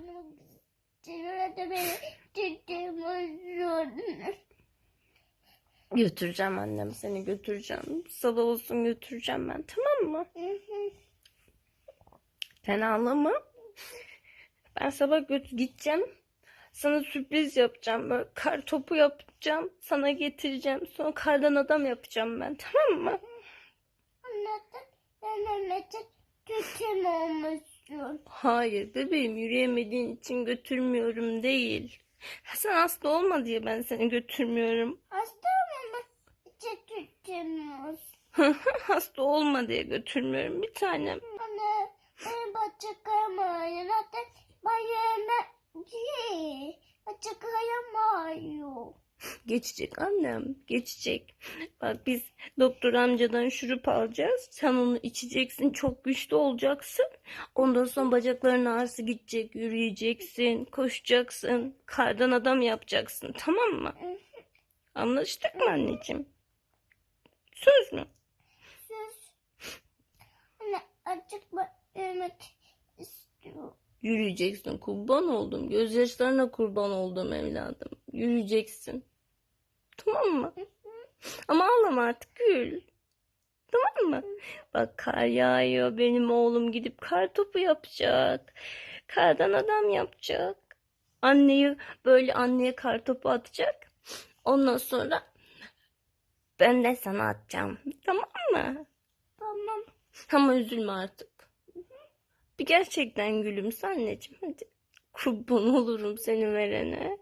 istiyorum. Da beni tutmuyorsun. Götüreceğim annem seni götüreceğim. Sabah olsun götüreceğim ben tamam mı? Sen ağlama. Ben sabah göt gideceğim. Sana sürpriz yapacağım. Böyle kar topu yapacağım. Sana getireceğim. Sonra kardan adam yapacağım ben. Tamam mı? Anlattın. Ben Mehmet'e tutum olmuşsun. Hayır bebeğim yürüyemediğin için götürmüyorum değil. Sen hasta olma diye ben seni götürmüyorum. Hasta? İçe tutuyorsun. hasta olma diye götürmüyorum bir tanem. Anne, ben bacak ayamayın. Hatta bayana değil. Bacak ayamayıyor. Geçecek annem, geçecek. Bak biz doktor amcadan şurup alacağız. Sen onu içeceksin, çok güçlü olacaksın. Ondan sonra bacakların ağrısı gidecek, yürüyeceksin, koşacaksın. Kardan adam yapacaksın, tamam mı? Anlaştık mı anneciğim? Söz mü? Söz. Anne, azıcık yemek istiyor. Yürüyeceksin, kurban oldum. Gözyaşlarına kurban oldum evladım. Yürüyeceksin. Tamam mı? Ama ağlama artık gül. Tamam mı? Bak kar yağıyor. Benim oğlum gidip kar topu yapacak. Kardan adam yapacak. Anneyi böyle anneye kar topu atacak. Ondan sonra ben de sana atacağım. Tamam mı? Tamam. Ama üzülme artık. Bir gerçekten gülümse anneciğim hadi. Kurban olurum seni verene.